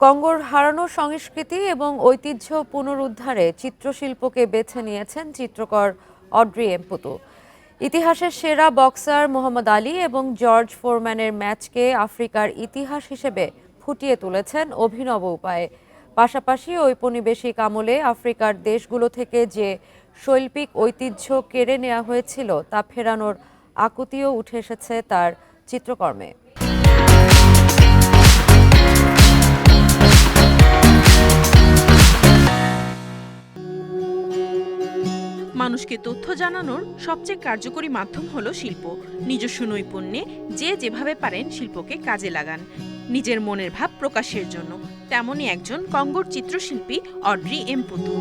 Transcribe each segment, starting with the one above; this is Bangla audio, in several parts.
কঙ্গোর হারানো সংস্কৃতি এবং ঐতিহ্য পুনরুদ্ধারে চিত্রশিল্পকে বেছে নিয়েছেন চিত্রকর অড্রি এমপুতু। ইতিহাসের সেরা বক্সার মোহাম্মদ আলী এবং জর্জ ফোরম্যানের ম্যাচকে আফ্রিকার ইতিহাস হিসেবে ফুটিয়ে তুলেছেন অভিনব উপায়ে। পাশাপাশি ঔপনিবেশিক আমলে আফ্রিকার দেশগুলো থেকে যে শৈল্পিক ঐতিহ্য কেড়ে নেওয়া হয়েছিল তা ফেরানোর আকুতিও উঠে এসেছে তার চিত্রকর্মে। মানুষকে তথ্য জানানোর সবচেয়ে কার্যকরী মাধ্যম হলো শিল্প। নিজস্ব নৈপুণ্যে যে যেভাবে পারেন শিল্পকে কাজে লাগান। নিজের মনের ভাব প্রকাশের জন্য। তেমনই একজন কঙ্গোর চিত্রশিল্পী অড্রি এমপুতু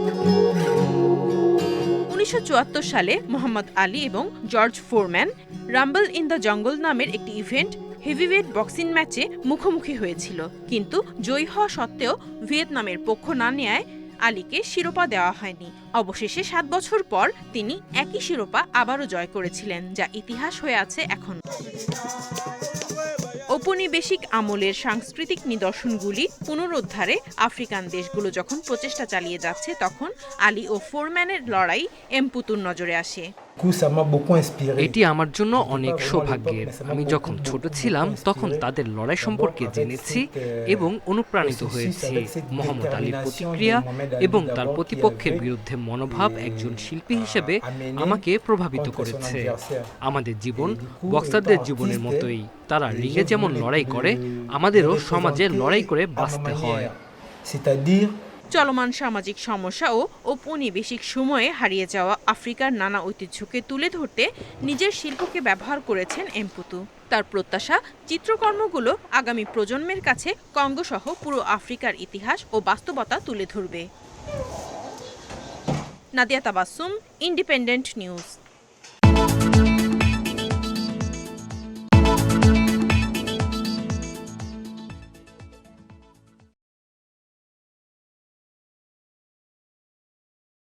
উনিশশো চুয়াত্তর সালে মোহাম্মদ আলী এবং George Foreman Rumble in the Jungle নামের একটি ইভেন্ট হেভিওয়েট বক্সিং ম্যাচে মুখোমুখি হয়েছিল। কিন্তু জয়ী হওয়া সত্ত্বেও ভিয়েতনামের পক্ষ না নেয় আলীকে শিরোপা দেওয়া হয়নি। অবশেষে সাত বছর পর তিনি একই শিরোপা আবারও জয় করেছিলেন, যা ইতিহাস হয়ে আছে এখন ঔপনিবেশিক আমলের সাংস্কৃতিক নিদর্শনগুলি পুনরুদ্ধারে আফ্রিকান দেশগুলো যখন প্রচেষ্টা চালিয়ে যাচ্ছে, তখন আলী ও ফোরম্যানের লড়াই এমপুতুর নজরে আসে। এটি আমার জন্য অনেক সৌভাগ্যের। আমি যখন ছোট ছিলাম তখন তাদের লড়াই সম্পর্কে জেনেছি এবং অনুপ্রাণিত হয়েছি। মোহাম্মদ আলীর প্রতিক্রিয়া এবং তার প্রতিপক্ষের বিরুদ্ধে মনোভাব একজন শিল্পী হিসেবে আমাকে প্রভাবিত করেছে। আমাদের জীবন বক্সারদের জীবনের মতোই। তারা রিঙে যেমন লড়াই করে আমাদেরও সমাজে লড়াই করে বাঁচতে হয়। চলমান সামাজিক সমস্যা ও ঔপনিবেশিক সময়ে হারিয়ে যাওয়া আফ্রিকার নানা ঐতিহ্যকে তুলে ধরতে নিজের শিল্পকে ব্যবহার করেছেন এমপুতু। তার প্রত্যাশা, চিত্রকর্মগুলো আগামী প্রজন্মের কাছে কঙ্গো সহ পুরো আফ্রিকার ইতিহাস ও বাস্তবতা তুলে ধরবে। Nadia Tabassum independent news